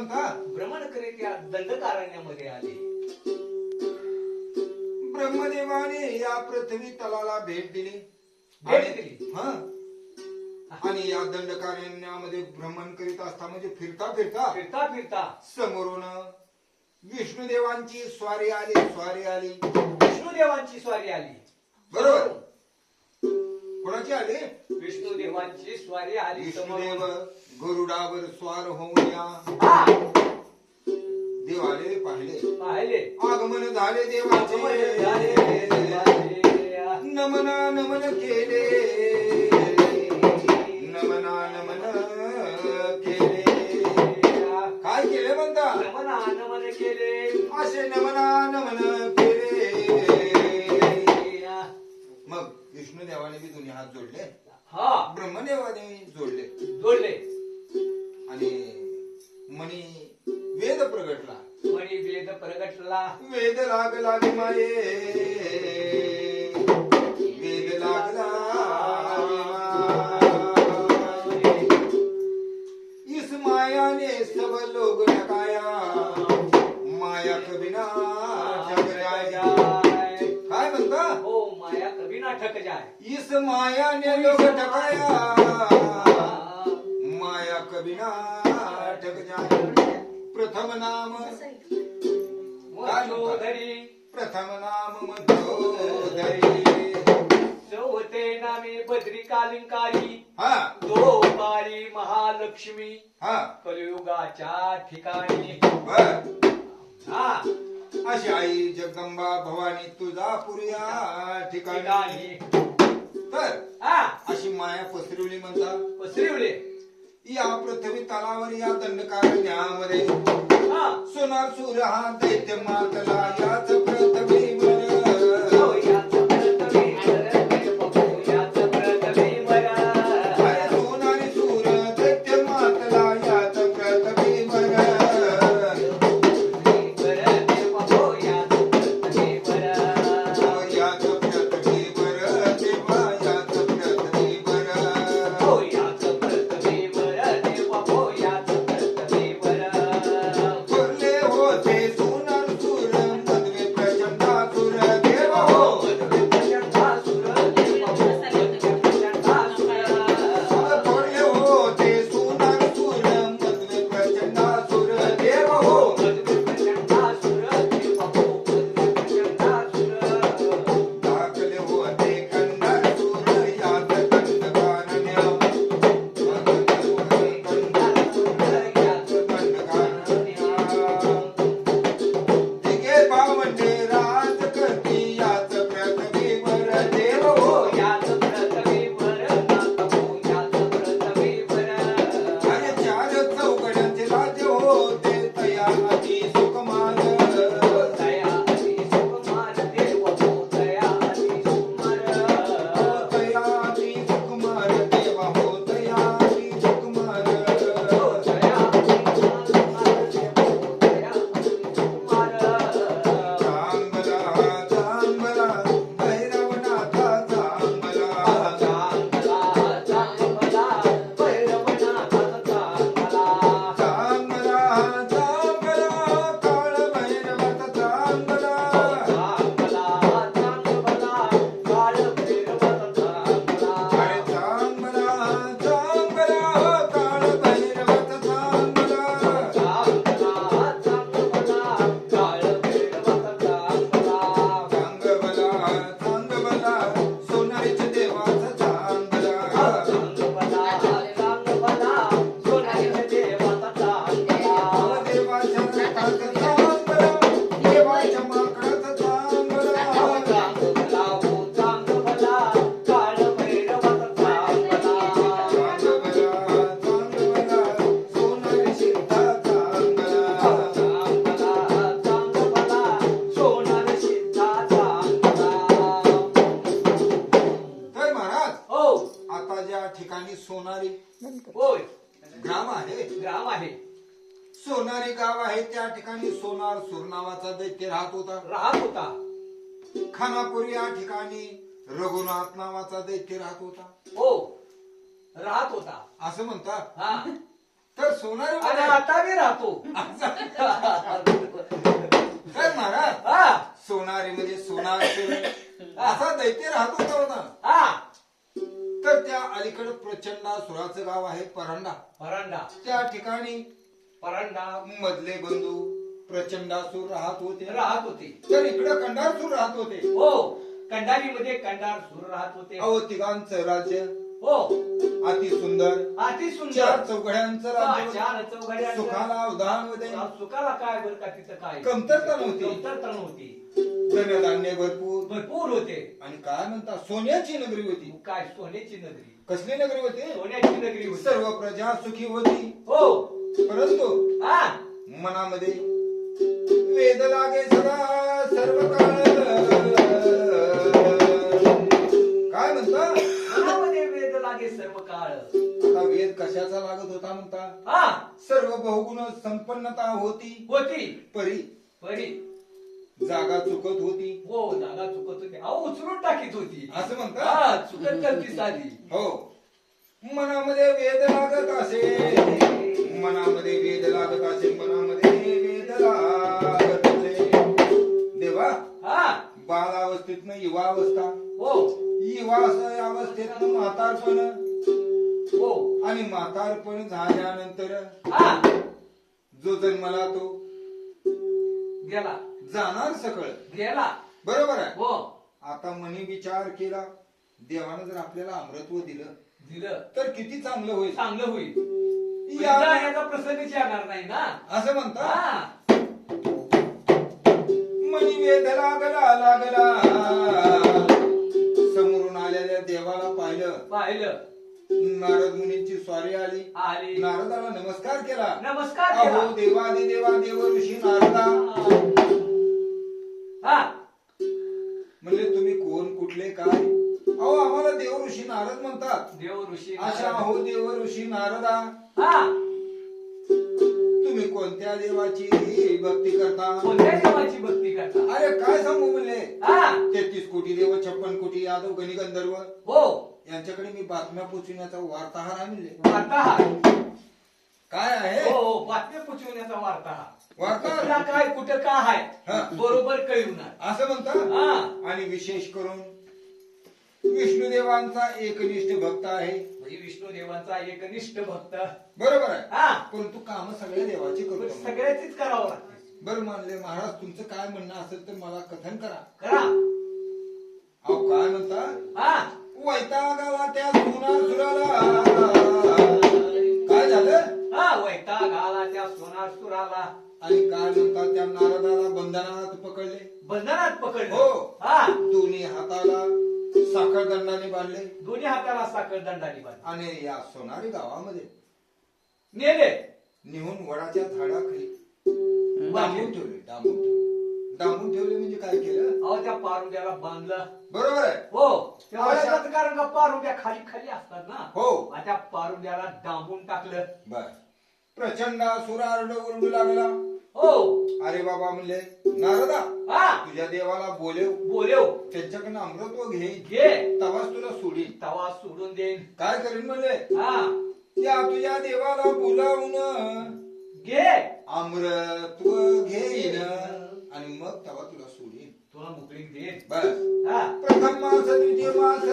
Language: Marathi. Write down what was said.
म्हणता भ्रमण करीत या दंडकारण्यामध्ये आले. ब्रह्मदेवाने या पृथ्वी तलाला भेट दिली. भेट आणि- दिली? हा. आणि या दंडकारण्यामध्ये भ्रमण करीत असता म्हणजे फिरता फिरता. फिरता फिरता. समोरून विष्णुदेवांची स्वारी आली स्वारी आली. विष्णुदेवांची स्वारी आली. बरोबर. कोणाची आली? विष्णुदेवांची स्वारी आली विष्णुदेव समोरून गरुडावर स्वार होऊन या हा, देव आले पाहिले. पाहिले. आगमन झाले देवाचे. नमना नमन केले. नमना नमन केले. काय केले म्हणता? नमन आनमन केले. असे नमना नमन केले. मग विष्णुदेवाने बी दोन्ही हात जोडले. हा. ब्रह्मदेवाने इस माया ने सब लोग ठकाया माया कभी ना ठक जाय इस माया ने लोग ठकाया माया कबिना ठग जाए. प्रथम नाम मधोधरी प्रथम नाम चौथे नामे बद्री कालिंकारी दो पारी महालक्ष्मी कलियुगाच्या ठिकाणी। अशी आई जगदंबा भवानी तुळजापूर या ठिकाणी. तर अशी माया पसरवली म्हणता पसरवले. या पृथ्वी तलावर या दंडकारण्यामध्ये. हा. सोनार सूर हा दैत्य मातला याच ग्राम आहे ग्राम आहे. सोनारी गाव आहे त्या ठिकाणी सोनार सूर नावाचा दैत्य राहत होता. राहत होता. खानापूर या ठिकाणी रघुनाथ नावाचा दैत्य राहत होता. हो राहत होता. असं म्हणतात? हा. तर सोनारी आणि आता मी राहतो. काय महाराज हा. सोनारी मध्ये सोनार असा दैत्य राहत होता होता. हा. तर त्या अलीकडे प्रचंड सुराचं गाव आहे परांडा. परांडा. त्या ठिकाणी परांडा. मधले बंधू प्रचंडासूर राहत होते. राहत होते. तर इकडे कंडासूर राहत होते. हो कंडारी मध्ये कंडार सुर राहत होते. अहो तिघांचं राज्य. हो. अति सुंदर. अति सुंदर. चौघड्यांचं हा, राज्य. चार चौघड्या सुखाला उदाहरणमध्ये सुखाला काय बरं का तिथं काय? कमतरता नव्हती. कमतरता नव्हती. धनधान्य भरपूर. भरपूर होते. आणि काय म्हणता सोन्याची नगरी होती. काय सोन्याची नगरी? कसली नगरी होती? सोन्याची नगरी होती. सर्व प्रजा सुखी होती. हो. परंतु हा. मनामध्ये वेद लागे सदा सर्व काळ काय म्हणता? मनामध्ये वेद लागे सर्व काळ आता वेद कशाचा लागत होता म्हणता? हा. सर्व बहुगुण संपन्नता होती. होती. परी. बरी जागा चुकत होती. हो जागा चुकत होती. अहो उचलून टाकीत होती. असं म्हणता? हा चुकत करती साधी. हो. मनामध्ये वेद लागत असे. मनामध्ये वेद लागत असे. मनामध्ये वेद लागत असे. देवा हा. बालावस्थेतनं युवावस्था. हो. युवा अवस्थेतनं म्हातारपण. हो. आणि म्हातारपण झाल्यानंतर हा. जो जन्मला तो गेला. जाणार सकळ. गेला. बरोबर आहे. हो. आता मनी विचार केला. देवानं जर आपल्याला अमृत्व दिलं दिलं. तर किती चांगलं होईल? चांगलं होईल. या- याचा प्रसंगच येणार नाही ना? असं म्हणता? हा. मनी वेद लागला लागला. समोरून आलेल्या देवाला पाहिलं. पाहिलं. नारद मुनींची स्वारी आली. आली. नारदाला नमस्कार केला. नमस्कार अहो केला. देवादी देवा देव ऋषी नारदा. हा. कुठले काय? अहो आम्हाला देव ऋषी नारद म्हणतात. देव ऋषी अशा हो देव ऋषी नारदा. हा. तुम्ही कोणत्या देवाची भक्ती करता? कोणत्या देवाची भक्ती करता? अरे काय सांगू म्हणले? हा. तेहतीस कोटी देव छप्पन कोटी यादव गणी गंधर्व. हो. यांच्याकडे मी बातम्या पोचविण्याचा वार्ताहर आहे म्हणले वार्ताहर. काय आहे? हो हो पुचवण्याचा वार्ताहर वार्ताहर कुठला काय कुठं काय हा. आहे बरोबर कळवणार असं म्हणता? हा. आणि विशेष करून विष्णुदेवांचा एकनिष्ठ भक्त आहे. म्हणजे विष्णू देवांचा एकनिष्ठ भक्त. बरोबर आहे. हा. परंतु काम सगळ्या देवाची पण करतो सगळ्याचीच करावं लागते. बरं मानले महाराज तुमचं काय म्हणणं असेल तर मला कथन करा. करा. अहो काय म्हणता? हा. वैतागाला त्या सोनार सुराला. काय झालं? हा वैताग आला त्या सोनासुराला आणि काय म्हणतात त्या नारदाला बंधनात पकडले. बंधनात पकडलं. हो. हा. दोन्ही हाताला साखर दंडाने बांधले. दोन्ही हाताला साखर दंडाने बांधले. आणि या सोनारी गावामध्ये नेले. नेहून वडाच्या झाडाखाली डांबून ठेवले डांबून ठेवले. डांबून ठेवले म्हणजे काय केलं? अहो त्या पारुंड्याला बांधलं. बरोबर आहे. हो. कारण का पारुंड्या खाली खाली असतात ना? हो. त्या पारुंड्याला डांबून टाकलं. बर. प्रचंड सुरारड ओरडू लागला. हो. अरे बाबा म्हणले नारदा हा. तुझ्या देवाला बोलेव. बोलेव. त्यांच्याकडनं अमृत्व घे. घे. तवाच तुला सोडीन. तवा सोडून देईन. काय करीन म्हणले? हा. त्या तुझ्या देवाला बोलावून घे. अमृत्व घेईन आणि मग तवा तुला सोडीन. तुला मोकळीक देईन. बस. हा. प्रथम मास द्वितीय मास